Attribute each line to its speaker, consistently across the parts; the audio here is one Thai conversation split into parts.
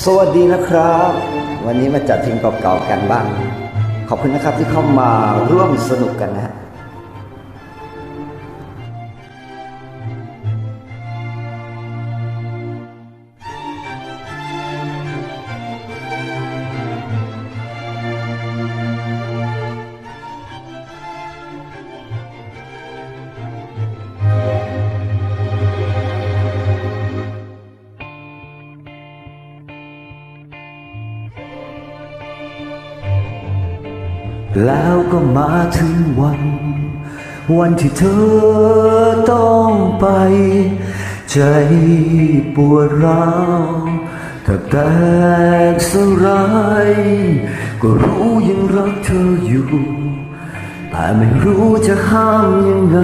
Speaker 1: สวัสดีนะครับ วันนี้มาจัดเพลงเก่าๆกันบ้าง ขอบคุณนะครับที่เข้ามาร่วมสนุกกันนะ
Speaker 2: แล้วก็มาถึงวัน วันที่เธอต้องไป ใจปวดร้าวถ้าแตกสลายก็รู้ยังรักเธออยู่ แต่ไม่รู้จะห้ามยังไง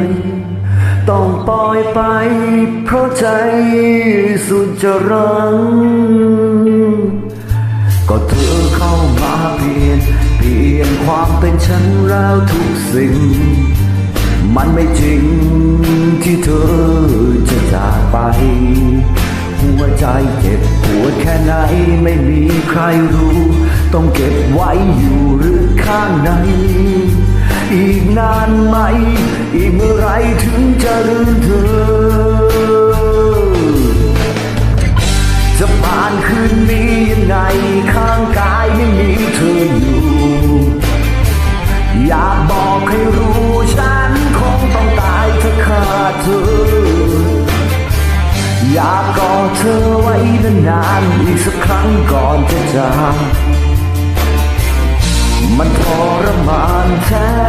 Speaker 2: ต้องปล่อยไป เพราะใจสุดจะรัง ก็เธอเข้ามาเปลี่ยน เป็นฉันแล้วทุกสิ่ง มันไม่จริงที่เธอจะจากไป หัวใจเจ็บปวดแค่ไหนไม่มีใครรู้ ต้องเก็บไว้อยู่หรือข้างใน อีกนานไหม อีกเมื่อไรถึงจะลืมเธอ จะผ่านคืนนี้ อยากกอดเธอไว้นานๆอีกสักครั้งก่อนจะจากมันทรมานแท้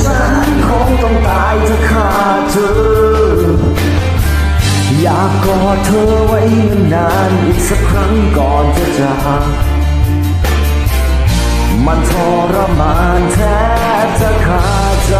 Speaker 2: ฉันคงต้องตายถ้าขาดเธอ อยากกอดเธอไว้นานๆอีกสักครั้งก่อนจะจากมันทรมานแทบจะขาดใจ